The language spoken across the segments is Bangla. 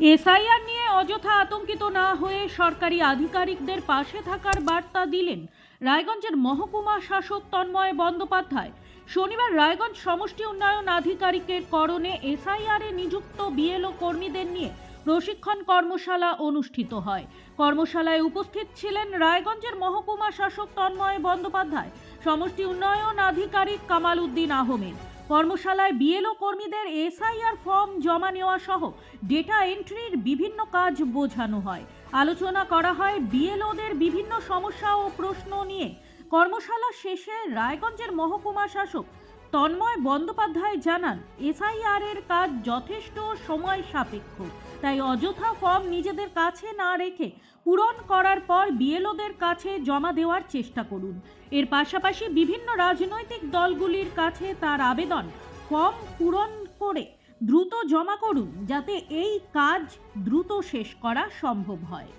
এসআইআর নিয়ে অযথা আতঙ্কিত না হয়ে সরকারি আধিকারিকদের পাশে থাকার বার্তা দিলেন রায়গঞ্জের মহকুমা শাসক তন্ময় বন্দ্যোপাধ্যায়। শনিবার রায়গঞ্জ সমষ্টি উন্নয়ন আধিকারিকের করণে এসআইআর নিযুক্ত বিএলও কর্মীদের নিয়ে প্রশিক্ষণ কর্মশালা অনুষ্ঠিত হয়। কর্মশালায় উপস্থিত ছিলেন রায়গঞ্জের মহকুমা শাসক তন্ময় বন্দ্যোপাধ্যায়, সমষ্টি উন্নয়ন আধিকারিক কামাল উদ্দিন আহমেদ। কর্মশালায় বিএলও কর্মীদের এসআইআর ফর্ম জমা নেওয়া সহ ডেটা এন্ট্রির বিভিন্ন কাজ বোঝানো হয়। আলোচনা করা হয় বিএলওদের বিভিন্ন সমস্যা ও প্রশ্ন নিয়ে। কর্মশালা শেষে রায়গঞ্জের মহকুমা শাসক তন্ময় বন্দ্যোপাধ্যায় জানান এসআইআর এর কাজ যথেষ্ট সময় সাপেক্ষ। তাই অযথা ফর্ম নিজেদের কাছে না রেখে পূরণ করার পর বিএলওদের কাছে জমা দেওয়ার চেষ্টা করুন। এর পাশাপাশি বিভিন্ন রাজনৈতিক দলগুলির কাছে তার আবেদন ফর্ম পূরণ করে দ্রুত জমা করুন, যাতে এই কাজ দ্রুত শেষ করা সম্ভব হয়।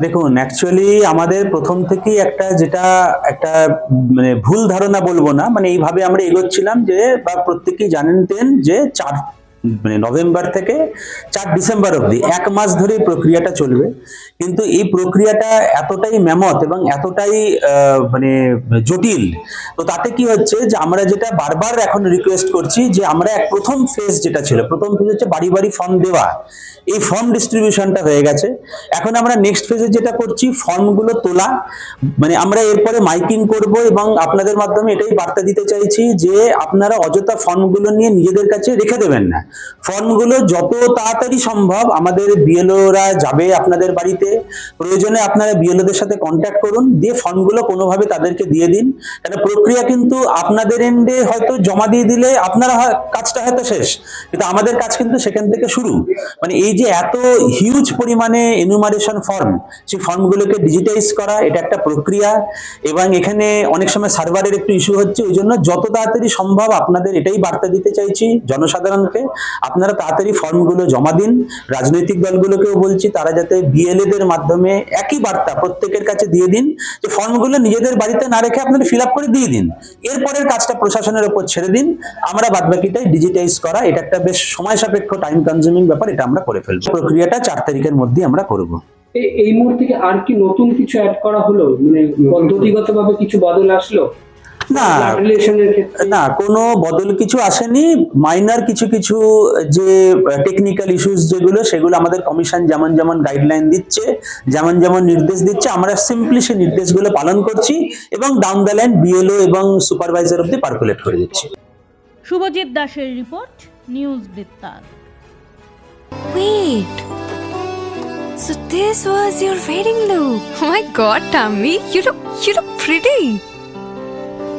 দেখুন অ্যাকচুয়ালি আমাদের প্রথম থেকেই একটা যেটা একটা মানে ভুল ধারণা বলব না মানে এইভাবে আমরা এগোচ্ছিলাম যে, বা প্রত্যেকেই জানেন যে চার মানে নভেম্বর থেকে চার ডিসেম্বর অবধি, এক মাস ধরে প্রক্রিয়াটা চলবে। কিন্তু এই প্রক্রিয়াটা এতটাই মেমত এবং এতটাই মানে জটিল, তো তাতে কি হচ্ছে যে আমরা যেটা বারবার এখন রিকোয়েস্ট করছি যে আমরা এক প্রথম ফেজ যেটা ছিল, প্রথম ফেজ হচ্ছে বাড়ি বাড়ি ফর্ম দেওয়া। এই ফর্ম ডিস্ট্রিবিউশনটা হয়ে গেছে। এখন আমরা নেক্সট ফেজে যেটা করছি ফর্মগুলো তোলা। মানে আমরা এরপরে মাইকিং করব এবং আপনাদের মাধ্যমে এটাই বার্তা দিতে চাইছি যে আপনারা অযথা ফর্মগুলো নিয়ে নিজেদের কাছে রেখে দেবেন না। ফর্মগুলো যত তাড়াতাড়ি সম্ভব আমাদের বিএলওরা যাবে আপনাদের বাড়িতে। প্রয়োজনে আপনারা বিএলওদের সাথে কন্ট্যাক্ট করুন, দিয়ে ফর্মগুলো কোনোভাবে তাদেরকে দিয়ে দিন। কারণ প্রক্রিয়া কিন্তু আপনাদের এন্ডে হয়তো জমা দিয়ে দিলে আপনারা কাজটা হয়তো শেষ, কিন্তু আমাদের কাজ কিন্তু সেখান থেকে শুরু। মানে এই যে এত হিউজ পরিমাণে এনুমারেশন ফর্ম সেই ফর্মগুলোকে ডিজিটাইজ করা, এটা একটা প্রক্রিয়া। এবং এখানে অনেক সময় সার্ভারের একটু ইস্যু হচ্ছে, ওই জন্য যত তাড়াতাড়ি সম্ভব আপনাদের এটাই বার্তা দিতে চাইছি জনসাধারণকে। আপনারা তাড়াতাড়ি ফর্মগুলো জমা দিন। রাজনৈতিক দলগুলোকেও বলছি তারা যাতে বিএলএ দের মাধ্যমে একই বার্তা প্রত্যেকের কাছে দিয়ে দিন যে ফর্মগুলো নিজেদের বাড়িতে না রেখে আপনারা ফিল আপ করে দিয়ে দিন। এরপরের কাজটা প্রশাসনের উপর ছেড়ে দিন। আমরা বাদবাকিটাই ডিজিটাইজ করা এটা একটা বেশ সময় সাপেক্ষ টাইম কনজিউমিং ব্যাপার এটা আমরা করে ফেলব। প্রক্রিয়াটা চার তারিখের মধ্যে আমরা করব। এই মুহূর্তে আর কি নতুন কিছু অ্যাড করা হলো? মানে পদ্ধতিগতভাবে কিছু বদল আসলো? না না কোনো বদল কিছু আসেনি মাইনার কিছু কিছু যে টেকনিক্যাল ইস্যুস যেগুলো সেগুলো আমাদের কমিশন যেমন যেমন গাইডলাইন দিচ্ছে যেমন যেমন নির্দেশ দিচ্ছে আমরা সিম্পলি সেই নির্দেশগুলো পালন করছি এবং ডাউন দ্য লাইন বিএলও এবং সুপারভাইজার অব্দি পার্কুলেট করে দিচ্ছি শুভজিৎ দাসের রিপোর্ট নিউজ বৃত্তান্ত Wait. So this was your wedding look. Oh my god, Tammy, you look you look pretty.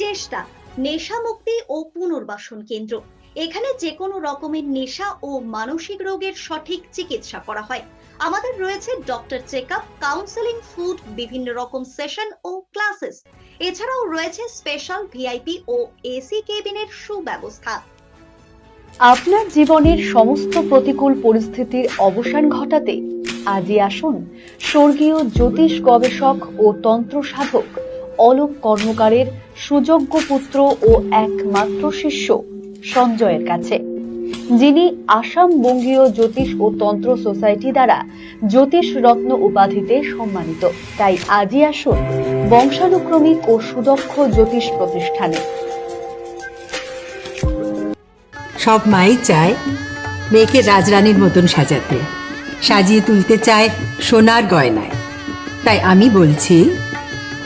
চেষ্টা নেশা মুক্তি ও পুনর্বাসন কেন্দ্র। এখানে যে কোনো রকমের নেশা ও মানসিক রোগের সঠিক চিকিৎসা করা হয়। আমাদের রয়েছে doctor check up counselling food, বিভিন্ন রকম সেশন ও ক্লাসেস। এছাড়াও রয়েছে স্পেশাল ভিআইপি ও এসি কেবিনের সুব্যবস্থা। আপনার জীবনের সমস্ত প্রতিকূল পরিস্থিতির অবসান ঘটাতে আজই আসুন স্বর্গীয় জ্যোতিষ গবেষক ও তন্ত্র সাধক অলোক কর্মকারের সুযোগ্য পুত্র ও একমাত্র শিষ্য সঞ্জয়ের কাছে। যিনি আসাম বঙ্গীয় জ্যোতিষ ও তন্ত্র সোসাইটি দ্বারা জ্যোতিষ রত্ন উপাধিতে সম্মানিত। তাই আজই আসুন বংশানুক্রমিক ও সুদক্ষ জ্যোতিষ প্রতিষ্ঠানে। সব মাই চায় মেয়েকে রাজরানীর মতন সাজাতে। সাজিয়ে তুলতে চায় সোনার গয়নায়। তাই আমি বলছি